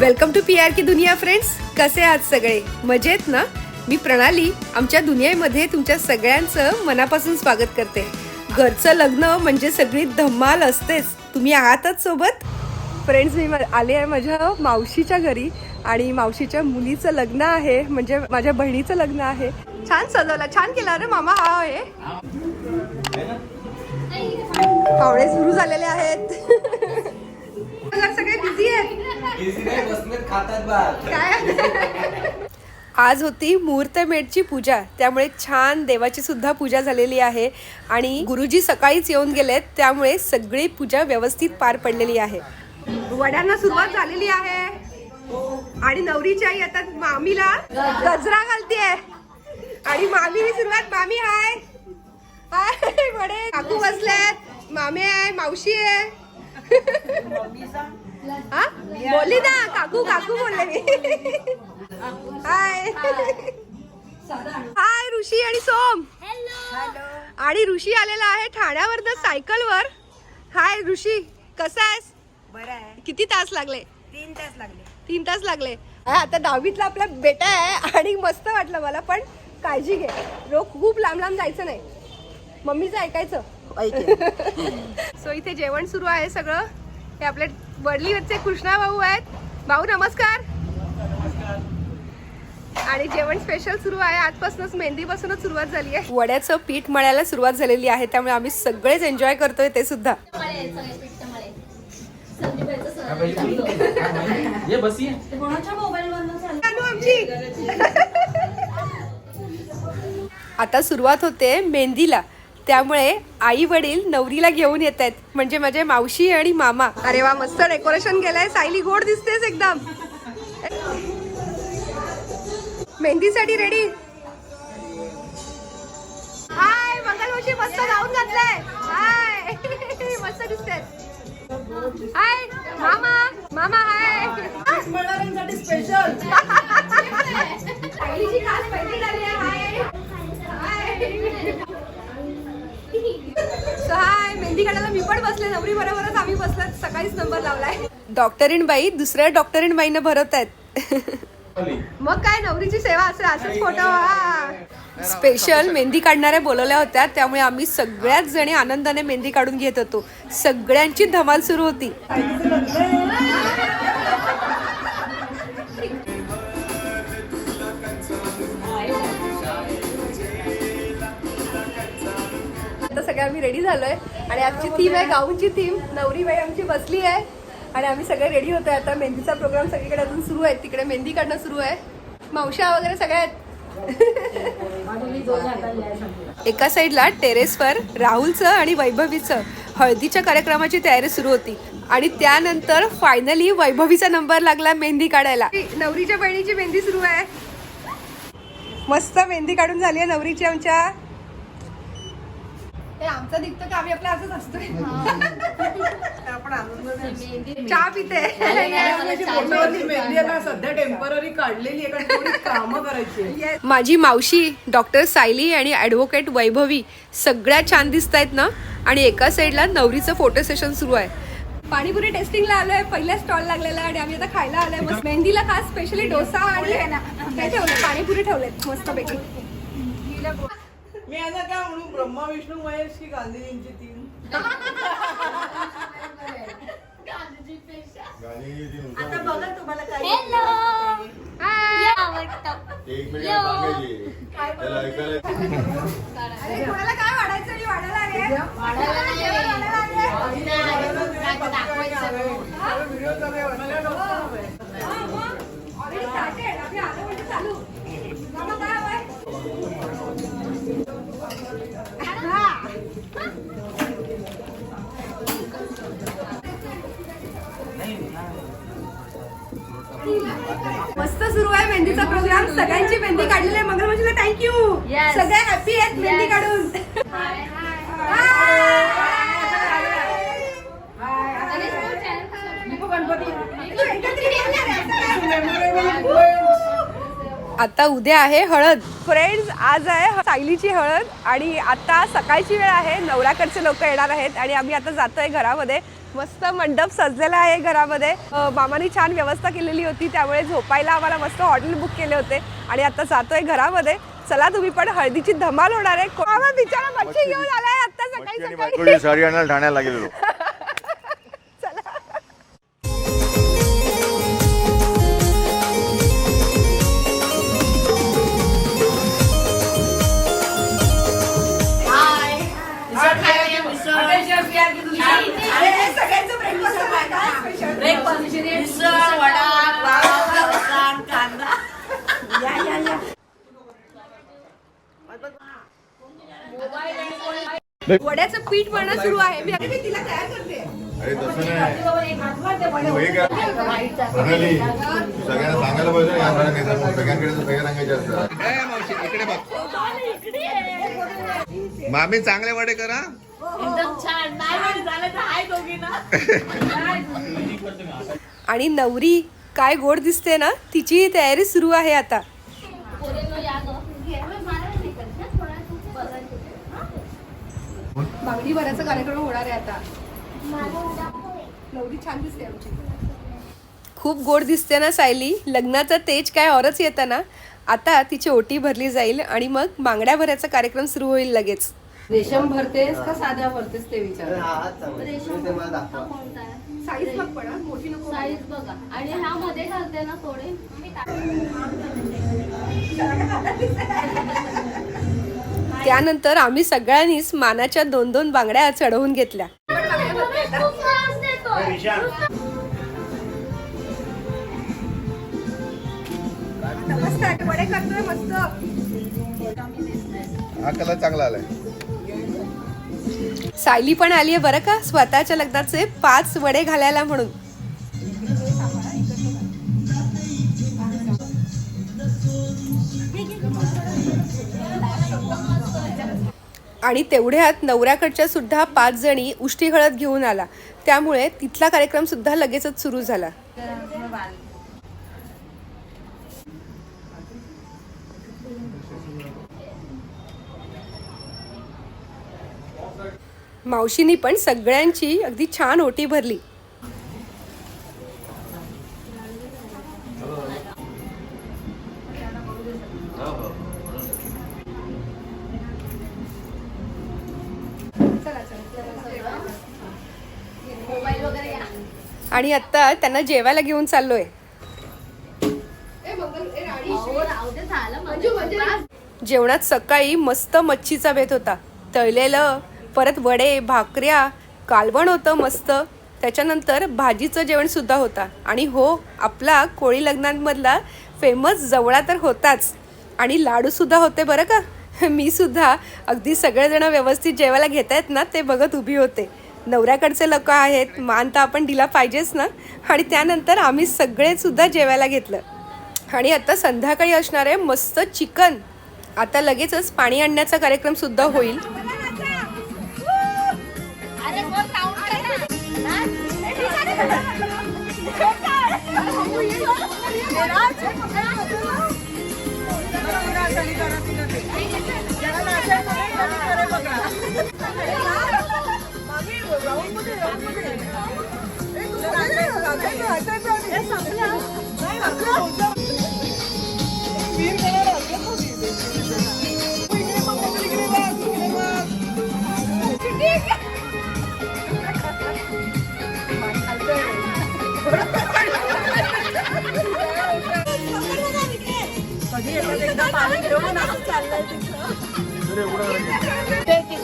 Welcome to P R की दुनिया friends कसे आहात सगळे? मजेत ना? मी प्रणाली आमच्या दुनियेमध्ये तुमच्या सगळ्यांचं मनापासून स्वागत करते. घरचं लग्न म्हणजे सगळी धमाल असतेच. तुम्ही आहातच सोबत? फ्रेंड्स मी आले आहे माझ्या मावशीच्या घरी आणि मावशीच्या मुलीचं लग्न आहे म्हणजे माझ्या बहिणीचं लग्न आहे. छान सजवला छान केला. रे मामा हा आहे. पावळे सुरू झालेले आहेत. सगळे बिझी आहेत. काय आज होती मुहूर्तमेढची पूजा. त्यामुळे छान देवाची सुद्धा पूजा झालेली आहे. आणि गुरुजी सकाळीच येऊन गेलेत त्यामुळे सगळी पूजा व्यवस्थित पार पडलेली आहे. वड्यांना सुरुवात झालेली आहे. आणि नवरीची आई आता मामीला. गजरा घालतीये. आणि मामी सुरुवात मामी हाय. हाय वडे. काकू बसलेत. मामी आहे मावशी आहे. हा? बोलली ना काकू काकू बोलले मी. हाय हाय ऋषी आणि सोम. आणि ऋषी आलेला आहे ठाण्यावरनं सायकलवर. हाय ऋषी. कसा आहेस? बरं आहे. किती तास लागले? तीन तास लागले. तीन तास लागले. आता दहावीतला आपला बेटा आहे आणि मस्त वाटलं मला पण काळजी घे. रोज खूप लांब लांब जायचं नाही. मम्मीचं ऐकायचं. सो इथे जेवण सुरू आहे सगळं. हे आपले वडलीवरचे कृष्णा भाऊ आहेत. भाऊ नमस्कार. आणि जेवण स्पेशल सुरू आहे. आजपासूनच मेहंदीपासूनच सुरुवात झाली आहे. वड्याचं पीठ मळायला सुरुवात झालेली आहे त्यामुळे आम्ही सगळेच एन्जॉय करतोय ते सुद्धा. आता सुरुवात होते मेहंदीला. त्यामुळे आई वडील नवरीला घेऊन येत आहेत म्हणजे माझे मावशी आणि मामा. अरे वा मस्त डेकोरेशन केलंय. सायली गोड दिसतेस एकदम. मेहंदीसाठी रेडी हाय मंगल मावशी मस्त गाऊन घातलाय. हाय. मस्त दिसते हाय मामा. मामा हाय. सायलीची खास मेहंदी झाली काढायला मी पण बसले नवरी बरोबरच आम्ही बसलो सकाळीच नंबर लावलाय. डॉक्टरीण बाई दुसऱ्या डॉक्टरीण बाईनं भरत आहेत. मग काय नवरीची सेवा असेल असंच फोटो स्पेशल मेहंदी काढणाऱ्या बोलवल्या होत्या त्यामुळे आम्ही सगळ्याच जणी आनंदाने मेहंदी काढून घेत होतो. सगळ्यांची धमाल सुरू होती. सगळे आम्ही रेडी झालोय. आणि आजची थीम आहे गाऊनची थीम नवरी बाई आमची बसली आहे. आणि आम्ही सगळे रेडी होतोय आता. मेहंदीचा प्रोग्राम सगळीकडे अजून सुरू आहे. तिकडे मेहंदी काढणं सुरू आहे. मावशा वगैरे सगळ्या आहेत? एका साईडला टेरेसवर राहुलचं आणि वैभवीचं हळदीच्या कार्यक्रमाची तयारी सुरू होती. आणि त्यानंतर फायनली वैभवीचा नंबर लागला मेहंदी काढायला. नवरीच्या बहिणीची मेहंदी सुरू आहे. मस्त मेहंदी काढून झाली आहे नवरीची आमच्या. आमचं दिखतं का? आम्ही आपलं असंच असतोय. चहा पिते. सध्या टेंपररी काढलेली कामं करायची. माझी मावशी डॉक्टर सायली आणि ॲडव्होकेट वैभवी सगळ्या छान दिसत आहेत ना? आणि एका साईडला नवरीचं फोटो सेशन सुरू आहे. पाणीपुरी टेस्टिंगला आलोय पहिला स्टॉल लागलेला आणि आम्ही आता खायला आलोय. मस्त. मेहंदीला खास स्पेशली डोसा आणि काय ठेवलं पाणीपुरी ठेवलेत मस्तपैकी मी आता काय म्हणू ब्रह्मा विष्णू महेश की गांधीजींची तीन. आता बघा तुम्हाला काय एक मिनिट सांगायची त्याला ऐकायला अरे कोणाला काय वाढायचं? मी वाढायला आले मेहंदीचा प्रोग्राम सगळ्यांची मेहंदी काढलेली आहे मंगलमाशीला थँक्यू सगळे हॅपी आहेत मेहंदी काढून आता उद्या आहे हळद फ्रेंड्स आज आहे सायलीची हळद आणि आता सकाळची वेळ आहे नवराकडचे लोक येणार आहेत आणि आम्ही आता जातोय घरामध्ये मस्त मंडप सजलेला आहे घरामध्ये. मामाने छान व्यवस्था केलेली होती त्यामुळे झोपायला आम्हाला मस्त हॉटेल बुक केले होते. आणि आता जातोय घरामध्ये. चला तुम्ही पण हळदीची धमाल होणार आहे. बिचारा मच्छी घेऊन आलाय आता सकाळी ठाण्याला गेलेलो वड्याचं पीठ बनणं सुरू आहे. मी तिला तयार करते. अरे तसं नाही. तू हे काय? म्हणाली सगळ्यांना सांगायला पाहिजे ना, या झाडा नाही तर सगळ्यांकडे तर सगळ्या सांगायचे असतात. इकडे बघ. मामी चांगले वडे करा. एकदम छान. नाही म्हणे झालं तर आहे दोघी ना. आणि नवरी काय गोड दिसते ना तिची तयारी सुरू आहे आता. बांगडी भराचा कार्यक्रम होणार आहे आता. नवरी छान दिसते आमची. खूप गोड दिसते ना सायली? लग्नाचं तेज काय औरच येतं ना आता तिची ओटी भरली जाईल आणि मग बांगड्या भराचा कार्यक्रम सुरू होईल लगेच. रेशम भरतेस का साध्या भरतेस ते विचार. साईज बघ पण हा, मोठी नको साईज बघा. आणि ह्यामध्ये घालते ना थोडे. त्यानंतर आम्ही सगळ्यांनीच मानाच्या दोन दोन बांगड्या चढवून घेतल्या. हा कलर चांगला आलाय. सायली पण आली आहे बरं का? स्वतःच्या लग्नाचे पाच वडे घालायला म्हणून. आणि तेवढ्यात नवऱ्याकडच्या सुद्धा पाच जणी उष्टी हळद घेऊन आला. त्यामुळे तिथला कार्यक्रम सुद्धा लगेचच सुरू झाला. मावशीनी पण सगळ्यांची अगदी छान ओटी भरली. आणि आता त्यांना जेवायला घेऊन चाललोय. झालं म्हणजे जेवणात सकाळी मस्त मच्छीचा बेत होता. तळलेलं परत वडे भाकऱ्या कालवण होतं मस्त. त्याच्यानंतर भाजीचं जेवण सुद्धा होता. आणि हो आपला कोळी लग्नांमधला फेमस जवळा तर होताच. आणि लाडू सुद्धा होते बरं का. मी सुद्धा अगदी सगळेजण व्यवस्थित जेवायला घेत आहेत ना ते बघत उभी होते. नवऱ्याकडचे लोक आहेत मान तर आपण दिला पाहिजेच ना? आणि त्यानंतर आम्ही सगळेसुद्धा जेवायला घेतलं. आणि आता संध्याकाळी असणार आहे मस्त चिकन. आता लगेचच पाणी आणण्याचा कार्यक्रम सुद्धा होईल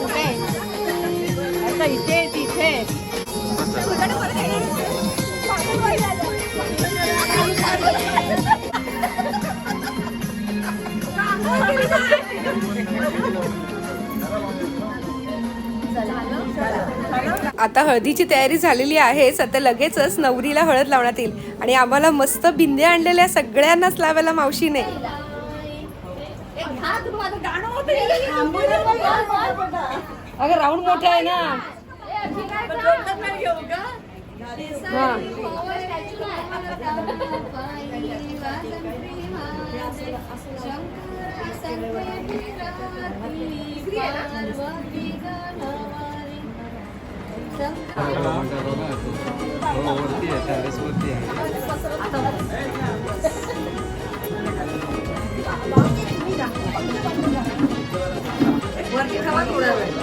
अरे कोण इथे तिथे. आता हळदीची तयारी झालेली आहेच. आता लगेचच नवरीला हळद लावण्यात येईल. आणि आम्हाला मस्त बिंदे आणलेल्या सगळ्यांनाच लावायला मावशीने. अगं राऊंड मोठे आहे ना. थोडा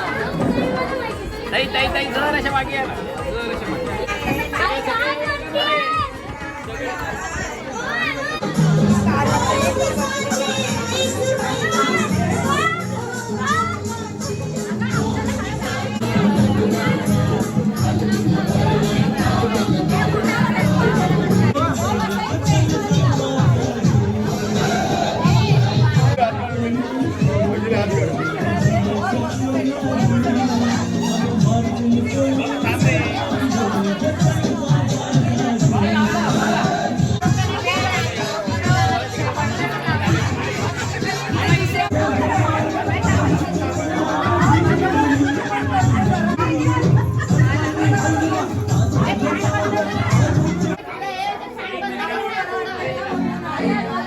ताई ताई ताई जर अशा मागे या ना. जर अशा मागे.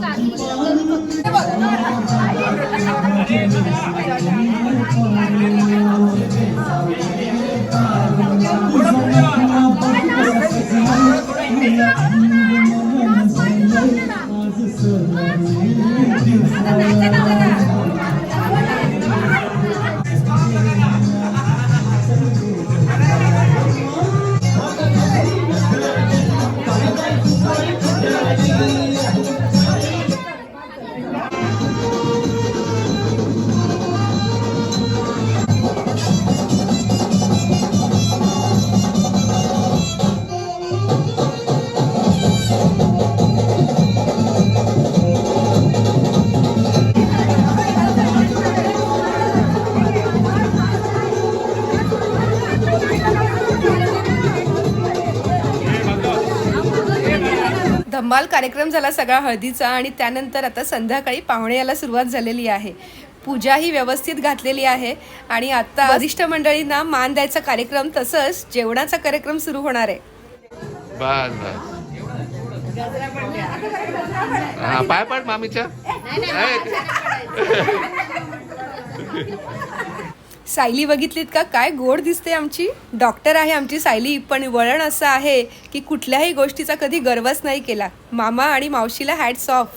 咋这么香 धम्माल कार्यक्रम झाला सगळा हळदीचा आणि त्यानंतर आता संध्याकाळी पाहुणे यायला सुरुवात झालेली आहे. पूजा ही व्यवस्थित घातलेली आहे आणि आता वरिष्ठ मंडळींना मान द्यायचा कार्यक्रम तसंच जेवणाचा कार्यक्रम सुरू होणार आहे. बस बस. हा पाय पड मामीच्या. सायली बघितलीत का? काय गोड दिसते आमची. डॉक्टर आहे आमची सायली पण वळण असं आहे की कुठल्याही गोष्टीचा कधी गर्वच नाही केला. मामा आणि मावशीला हॅट्स ऑफ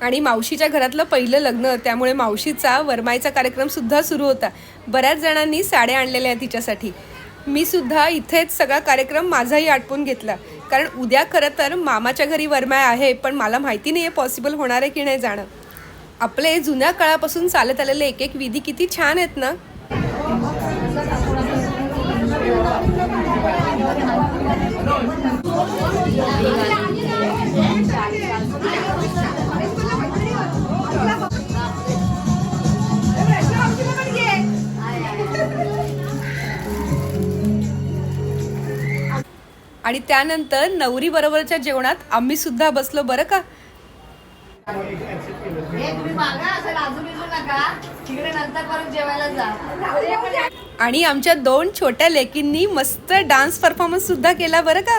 आणि मावशीच्या घरातलं पहिलं लग्न त्यामुळे मावशीचा वरमाईचा कार्यक्रम सुद्धा सुरू होता. बऱ्याच जणांनी साड्या आणलेल्या आहेत तिच्यासाठी. मी सुद्धा इथेच सगळा कार्यक्रम माझाही आटपून घेतला. कारण उद्या खरं तर मामाच्या घरी वरमाय आहे पण मला माहिती नाही आहे पॉसिबल होणार आहे की नाही जाणं. आपले जुन्या काळापासून चालत आलेले एक एक विधी किती छान आहेत ना? आणि त्यानंतर नवरी बरोबरच्या जेवणात आम्ही सुद्धा बसलो बरं का? आणि आमच्या दोन छोट्या लेकींनी मस्त डान्स परफॉर्मन्स सुद्धा केला बरं का?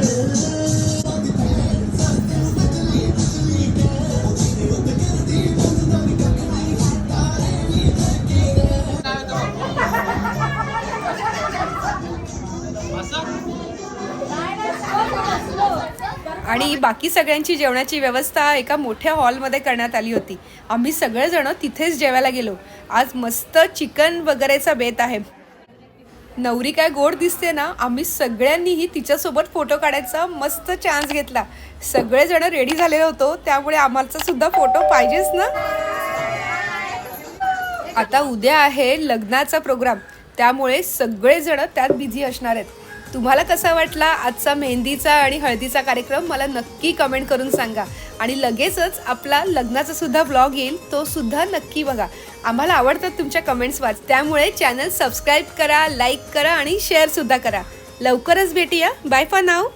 बाकी सगळ्यांची जेवणाची व्यवस्था एका मोठ्या हॉलमध्ये करण्यात आली होती. आम्ही सगळेजण तिथेच जेवायला गेलो. आज मस्त चिकन वगैरेचा बेत आहे. नवरी काय गोड दिसते ना आम्ही सगळ्यांनीही तिच्यासोबत फोटो काढायचा मस्त चान्स घेतला. सगळेजण रेडी झालेलो होतो त्यामुळे आम्हाला सुद्धा फोटो पाहिजेच ना? आता उद्या आहे लग्नाचा प्रोग्राम त्यामुळे सगळेजण त्यात बिझी असणार आहेत. तुम्हाला कसा वाटला आजचा मेहंदीचा आणि हळदीचा कार्यक्रम? मला नक्की कमेंट करून सांगा. आणि लगेचच आपला लग्नाचा सुद्धा ब्लॉग येईल तो सुद्धा नक्की बघा. आम्हाला आवडतात तुमच्या कमेंट्स वाच. त्यामुळे चॅनल सबस्क्राईब करा लाईक करा आणि शेअर सुद्धा करा. लवकरच भेटूया. Bye for now